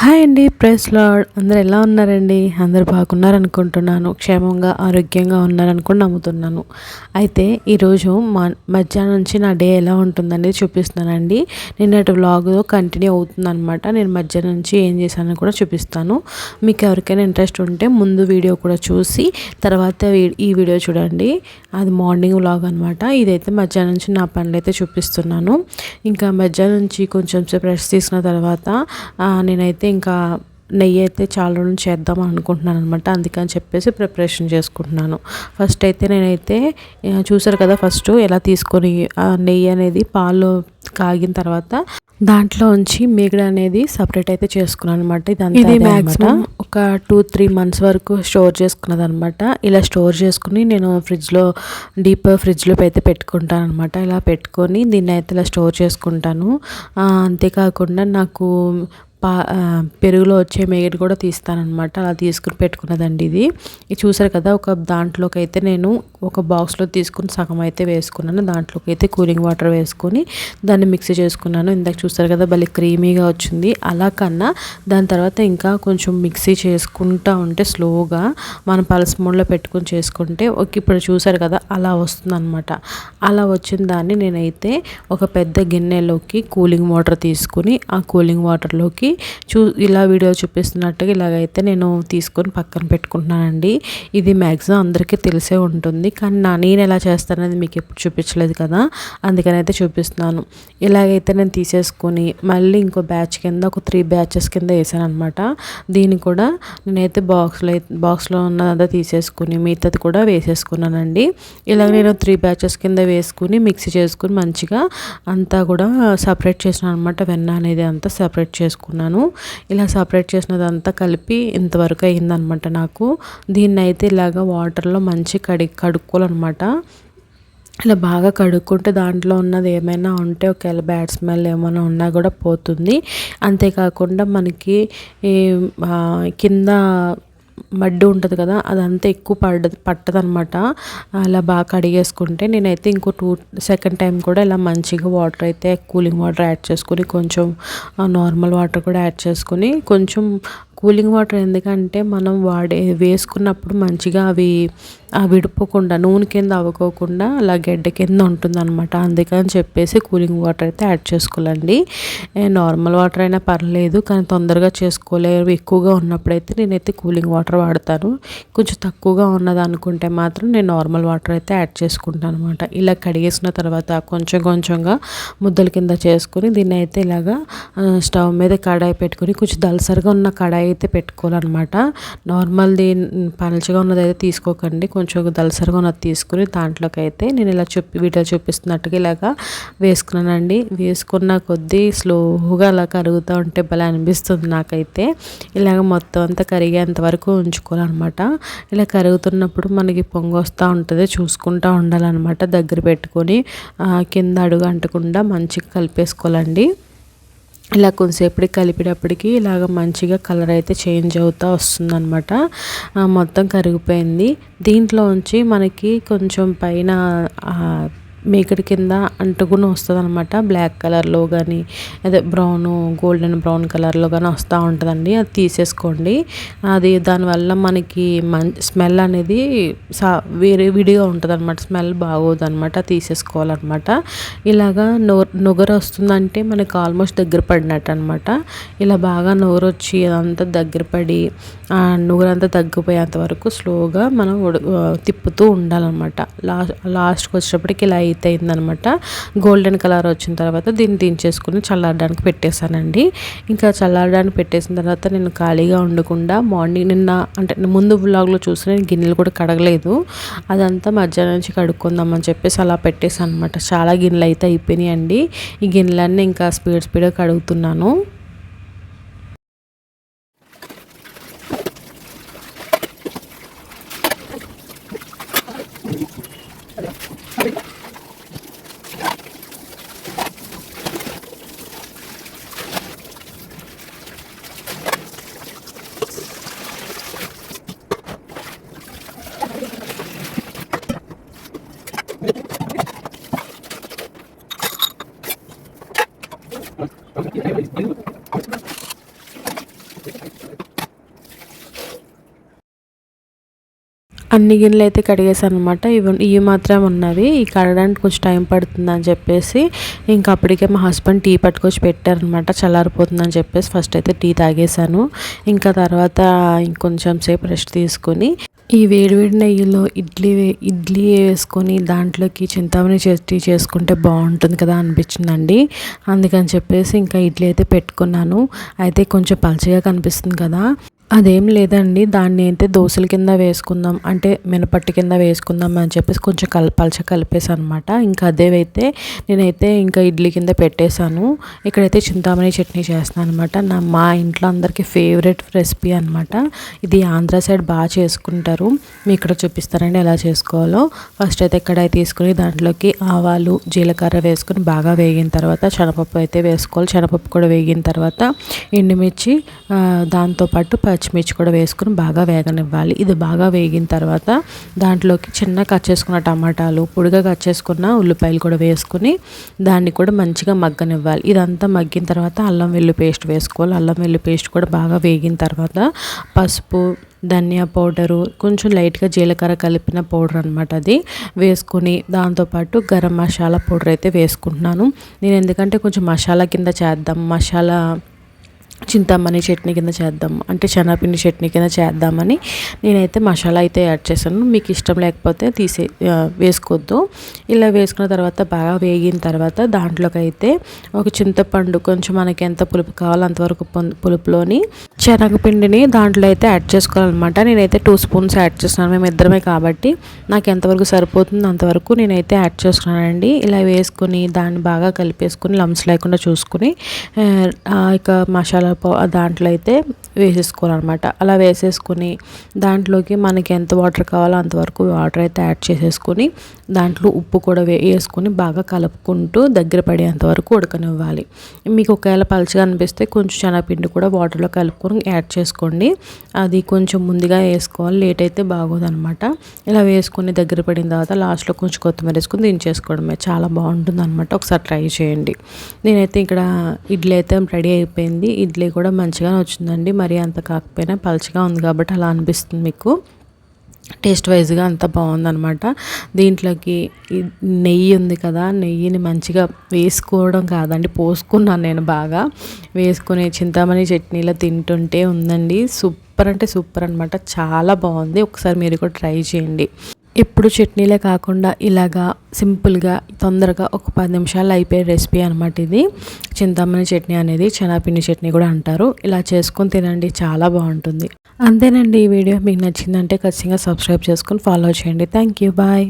Hi అండి press lord అందరు ఎలా ఉన్నారండి? అందరు బాగున్నారనుకుంటున్నాను. క్షేమంగా ఆరోగ్యంగా ఉన్నారనుకుని నమ్ముతున్నాను. అయితే ఈరోజు మా మధ్యాహ్నం నుంచి నా డే ఎలా ఉంటుందనేది చూపిస్తానండి నిన్నటి వ్లాగ్ కంటిన్యూ అవుతుంది అనమాట నేను మధ్యాహ్నం నుంచి ఏం చేశానో కూడా చూపిస్తాను. మీకు ఎవరికైనా ఇంట్రెస్ట్ ఉంటే ముందు వీడియో కూడా చూసి తర్వాత ఈ వీడియో చూడండి. అది మార్నింగ్ వ్లాగ్ అనమాట ఇదైతే మధ్యాహ్నం నుంచి నా పనులు అయితే చూపిస్తున్నాను. ఇంకా మధ్యాహ్నం నుంచి కొంచెం సేపు రెస్ట్ తీసుకున్న తర్వాత నేనైతే అయితే ఇంకా నెయ్యి అయితే చాలా రోజులు చేద్దాం అనుకుంటున్నాను అనమాట అందుకని చెప్పేసి ప్రిపరేషన్ చేసుకుంటున్నాను. ఫస్ట్ అయితే నేనైతే చూసారు కదా ఫస్ట్ ఎలా తీసుకొని నెయ్యి అనేది పాలు కాగిన తర్వాత దాంట్లో ఉంచి మిగడ అనేది సపరేట్ అయితే చేసుకున్నాను అనమాట ఇది మ్యాక్సిమం ఒక టూ త్రీ మంత్స్ వరకు స్టోర్ చేసుకున్నది అనమాట ఇలా స్టోర్ చేసుకుని నేను ఫ్రిడ్జ్లో డీప్ ఫ్రిడ్జ్లో అయితే పెట్టుకుంటాను అనమాట ఇలా పెట్టుకొని దీన్ని అయితే ఇలా స్టోర్ చేసుకుంటాను. అంతేకాకుండా నాకు పా పెరుగులో వచ్చే మేగడి కూడా తీస్తానమాట అలా తీసుకుని పెట్టుకున్నదండి ఇది. ఇది చూసారు కదా ఒక దాంట్లోకి అయితే నేను ఒక బాక్స్లో తీసుకుని సగం అయితే వేసుకున్నాను. దాంట్లోకి అయితే కూలింగ్ వాటర్ వేసుకొని దాన్ని మిక్సీ చేసుకున్నాను. ఇందాక చూస్తారు కదా భలే క్రీమీగా వచ్చింది. అలా కన్నా దాని తర్వాత ఇంకా కొంచెం మిక్సీ చేసుకుంటా ఉంటే స్లోగా మనం పల్స్ మోడ్లో పెట్టుకుని చేసుకుంటే ఒక ఇప్పుడు చూసారు కదా అలా వస్తుందన్నమాట. అలా వచ్చిన దాన్ని నేనైతే ఒక పెద్ద గిన్నెలోకి కూలింగ్ వాటర్ తీసుకుని ఆ కూలింగ్ వాటర్లోకి చూ ఇలా వీడియో చూపిస్తున్నట్టుగా ఇలాగైతే నేను తీసుకొని పక్కన పెట్టుకుంటున్నానండి. ఇది మ్యాక్సిమం అందరికీ తెలిసే ఉంటుంది. కానీ నా నేను ఎలా చేస్తానని మీకు ఎప్పుడు చూపించలేదు కదా అందుకని అయితే చూపిస్తున్నాను. ఇలాగైతే నేను తీసేసుకొని మళ్ళీ ఇంకో బ్యాచ్ కింద ఒక త్రీ బ్యాచెస్ కింద వేసాను అనమాట దీన్ని కూడా నేనైతే బాక్స్లో బాక్స్లో ఉన్నదంతా తీసేసుకుని మిగతాది కూడా వేసేసుకున్నానండి. ఇలాగ నేను త్రీ బ్యాచెస్ కింద వేసుకుని మిక్సీ చేసుకుని మంచిగా అంతా కూడా సపరేట్ చేసిన అనమాట వెన్న అనేది అంతా సపరేట్ చేసుకున్నాను. ఇలా సపరేట్ చేసినదంతా కలిపి ఇంతవరకు అయిందనమాట నాకు. దీన్ని అయితే ఇలాగ వాటర్లో మంచి కడి కడుక్కోవాలన్నమాట. ఇలా బాగా కడుక్కుంటే దాంట్లో ఉన్నది ఏమైనా ఉంటే ఒకవేళ బ్యాడ్ స్మెల్ ఏమైనా ఉన్నా కూడా పోతుంది. అంతేకాకుండా మనకి కింద మడ్డు ఉంటుంది కదా అదంతా ఎక్కువ పడ్డది పట్టదనమాట అలా బాగా కడిగేసుకుంటే నేనైతే ఇంకో టూ సెకండ్ టైం కూడా ఇలా మంచిగా వాటర్ అయితే కూలింగ్ వాటర్ యాడ్ చేసుకుని కొంచెం నార్మల్ వాటర్ కూడా యాడ్ చేసుకుని కొంచెం కూలింగ్ వాటర్ ఎందుకంటే మనం వాడే వేసుకున్నప్పుడు మంచిగా అవి విడిపోకుండా నూనె కింద అవ్వకోకుండా అలా గడ్డ కింద ఉంటుంది అనమాట అందుకని చెప్పేసి కూలింగ్ వాటర్ అయితే యాడ్ చేసుకోవాలండి. నార్మల్ వాటర్ అయినా పర్లేదు కానీ తొందరగా చేసుకోలేరు. ఎక్కువగా ఉన్నప్పుడైతే నేనైతే కూలింగ్ వాటర్ వాడతాను. కొంచెం తక్కువగా ఉన్నది అనుకుంటే మాత్రం నేను నార్మల్ వాటర్ అయితే యాడ్ చేసుకుంటాను అనమాట ఇలా కడిగేసిన తర్వాత కొంచెం కొంచెంగా ముద్దల కింద చేసుకుని దీన్ని అయితే ఇలాగా స్టవ్ మీద కడాయి పెట్టుకుని కొంచెం దలసరిగా ఉన్న కడాయి అయితే పెట్టుకోవాలన్నమాట. నార్మల్ది పలచగా ఉన్నది అయితే తీసుకోకండి. కొంచెం దలసరిగా ఉన్నది తీసుకుని దాంట్లోకి అయితే నేను ఇలా చూపి వీడియో చూపిస్తున్నట్టుగా ఇలాగా వేసుకున్నానండి. వేసుకున్న కొద్దీ స్లోగా అలా కరుగుతూ ఉంటే భలే అనిపిస్తుంది నాకైతే. ఇలాగ మొత్తం అంతా కరిగేంత వరకు ఉంచుకోవాలన్నమాట. ఇలా కరుగుతున్నప్పుడు మనకి పొంగు వస్తూ ఉంటుంది చూసుకుంటూ ఉండాలన్నమాట. దగ్గర పెట్టుకొని కింద అడుగు అంటకుండా మంచిగా కలిపేసుకోవాలండి. ఇలా కొంతసేపటికి కలిపేటప్పటికి ఇలాగ మంచిగా కలర్ అయితే చేంజ్ అవుతూ వస్తుందన్నమాట. మొత్తం కరిగిపోయింది. దీంట్లో ఉంచి మనకి కొంచెం పైన మేకడి కింద అంటుకుని వస్తుంది అనమాట బ్లాక్ కలర్లో కానీ అదే బ్రౌన్ గోల్డెన్ బ్రౌన్ కలర్లో కానీ వస్తూ ఉంటుందండి. అది తీసేసుకోండి. అది దానివల్ల మనకి మం స్మెల్ అనేది సా వేరే విడిగా ఉంటుంది అనమాట స్మెల్ బాగోదు అనమాట తీసేసుకోవాలన్నమాట. ఇలాగా నో నొగరు వస్తుందంటే మనకి ఆల్మోస్ట్ దగ్గర పడినట్టు అనమాట ఇలా బాగా నోరు వచ్చి అదంతా దగ్గర పడి నువ్వులంతా తగ్గిపోయేంత వరకు స్లోగా మనం తిప్పుతూ ఉండాలన్నమాట. లాస్ట్ లాస్ట్కి వచ్చేటప్పటికి ఇలా అయితే అయిందనమాట. గోల్డెన్ కలర్ వచ్చిన తర్వాత దీన్ని దించేసుకుని చల్లారడానికి పెట్టేశానండి. ఇంకా చల్లారడానికి పెట్టేసిన తర్వాత నేను ఖాళీగా ఉండకుండా మార్నింగ్ నిన్న అంటే ముందు బ్లాగ్లో చూసి నేను గిన్నెలు కూడా కడగలేదు. అదంతా మధ్యాహ్నం నుంచి కడుక్కుందామని చెప్పేసి అలా పెట్టేసాను అనమాట చాలా గిన్నెలు అయితే అయిపోయినాయండి. ఈ గిన్నెలన్నీ ఇంకా స్పీడ్ స్పీడ్గా కడుగుతున్నాను. అన్ని గిన్నెలు అయితే కడిగేసాను అనమాట ఇవి ఇవి మాత్రం ఉన్నవి. ఈ కడగడానికి కొంచెం టైం పడుతుంది అని చెప్పేసి ఇంకా అప్పటికే మా హస్బెండ్ టీ పట్టుకొచ్చి పెట్టారనమాట చల్లారిపోతుందని చెప్పేసి ఫస్ట్ అయితే టీ తాగేశాను. ఇంకా తర్వాత ఇంకొంచెం సేపు రెస్ట్ తీసుకొని ఈ వేడివేడి నెయ్యిలో ఇడ్లీ ఇడ్లీ వేసుకొని దాంట్లోకి చింతామణి చట్నీ చేసుకుంటే బాగుంటుంది కదా అనిపించిందండి. అందుకని చెప్పేసి ఇంకా ఇడ్లీ అయితే పెట్టుకున్నాను. అయితే కొంచెం పలచగా కనిపిస్తుంది కదా. అదేం లేదండి. దాన్ని అయితే దోశల కింద వేసుకుందాం. అంటే మినపట్టు కింద వేసుకుందాం అని చెప్పేసి కొంచెం కల పలచ కలిపేసనమాట ఇంకా అదేవైతే నేనైతే ఇంకా ఇడ్లీ కింద పెట్టేశాను. ఇక్కడైతే చింతామణి చట్నీ చేస్తున్నాను అనమాట నా మా ఇంట్లో అందరికీ ఫేవరెట్ రెసిపీ అనమాట ఇది ఆంధ్ర సైడ్ బాగా చేసుకుంటారు. మీ ఇక్కడ చూపిస్తారండి ఎలా చేసుకోవాలో. ఫస్ట్ అయితే ఇక్కడ తీసుకుని దాంట్లోకి ఆవాలు జీలకర్ర వేసుకుని బాగా వేగిన తర్వాత శనపప్పు అయితే వేసుకోవాలి. శనపప్పు కూడా వేగిన తర్వాత ఎండుమిర్చి దాంతోపాటు పచ్చిమిర్చి కూడా వేసుకుని బాగా వేగనివ్వాలి. ఇది బాగా వేగిన తర్వాత దాంట్లోకి చిన్న కట్ చేసుకున్న టమాటాలు పొడిగా కట్ చేసుకున్న ఉల్లిపాయలు కూడా వేసుకుని దాన్ని కూడా మంచిగా మగ్గనివ్వాలి. ఇదంతా మగ్గిన తర్వాత అల్లం వెల్లు పేస్ట్ వేసుకోవాలి. అల్లం వెల్లు పేస్ట్ కూడా బాగా వేగిన తర్వాత పసుపు ధనియా పౌడరు కొంచెం లైట్గా జీలకర్ర కలిపిన పౌడర్ అనమాట అది వేసుకొని దాంతోపాటు గరం మసాలా పౌడర్ అయితే వేసుకుంటున్నాను. నేను ఎందుకంటే కొంచెం మసాలా కింద చేద్దాం మసాలా చింతమ్మని చట్నీ కింద చేద్దాం అంటే శనగపిండి చట్నీ కింద చేద్దామని నేనైతే మసాలా అయితే యాడ్ చేశాను. మీకు ఇష్టం లేకపోతే తీసే వేసుకోవద్దు. ఇలా వేసుకున్న తర్వాత బాగా వేగిన తర్వాత దాంట్లోకి అయితే ఒక చింతపండు కొంచెం మనకి ఎంత పులుపు కావాలో అంతవరకు పులుపులోని శనగపిండిని దాంట్లో అయితే యాడ్ చేసుకోవాలన్నమాట. నేనైతే టూ స్పూన్స్ యాడ్ చేస్తున్నాను. మేము ఇద్దరమే కాబట్టి నాకు ఎంతవరకు సరిపోతుంది అంతవరకు నేనైతే యాడ్ చేసుకున్నానండి. ఇలా వేసుకుని దాన్ని బాగా కలిపేసుకుని లమ్స్ లేకుండా చూసుకుని ఇక మసాలా దాంట్లో అయితే వేసేసుకోవాలన్నమాట. అలా వేసేసుకొని దాంట్లోకి మనకి ఎంత వాటర్ కావాలో అంతవరకు వాటర్ అయితే యాడ్ చేసేసుకొని దాంట్లో ఉప్పు కూడా వేసుకొని బాగా కలుపుకుంటూ దగ్గర పడేంత వరకు ఉడకనివ్వాలి. మీకు ఒకవేళ పలచగా అనిపిస్తే కొంచెం శనగపిండి కూడా వాటర్లో కలుపుకొని యాడ్ చేసుకోండి. అది కొంచెం ముందుగా వేసుకోవాలి లేట్ అయితే బాగోదనమాట ఇలా వేసుకొని దగ్గర పడిన తర్వాత లాస్ట్లో కొంచెం కొత్తిమీర వేసుకొని దించేసుకోవడమే. చాలా బాగుంటుంది అనమాట ఒకసారి ట్రై చేయండి. నేనైతే ఇక్కడ ఇడ్లీ అయితే రెడీ అయిపోయింది. ఇడ్లీ కూడా మంచిగానే వచ్చిందండి. మరి అంత కాకపోయినా పలచగా ఉంది కాబట్టి అలా అనిపిస్తుంది మీకు. టేస్ట్ వైజ్గా అంత బాగుందనమాట దీంట్లోకి నెయ్యి ఉంది కదా నెయ్యిని మంచిగా వేసుకోవడం కాదండి పోసుకున్నాను నేను బాగా. వేసుకుని చింతామణి చట్నీలో తింటుంటే ఉందండి. సూపర్ అంటే సూపర్ అనమాట చాలా బాగుంది. ఒకసారి మీరు కూడా ట్రై చేయండి. ఎప్పుడు చట్నీలే కాకుండా ఇలాగా సింపుల్గా తొందరగా ఒక పది నిమిషాలు అయిపోయే రెసిపీ అనమాట ఇది. చింతామణి చట్నీ అనేది చెనాపిండి చట్నీ కూడా అంటారు. ఇలా చేసుకొని తినండి చాలా బాగుంటుంది. అంతేనండి ఈ వీడియో మీకు నచ్చిందంటే ఖచ్చితంగా సబ్స్క్రైబ్ చేసుకొని ఫాలో చేయండి. Thank you bye.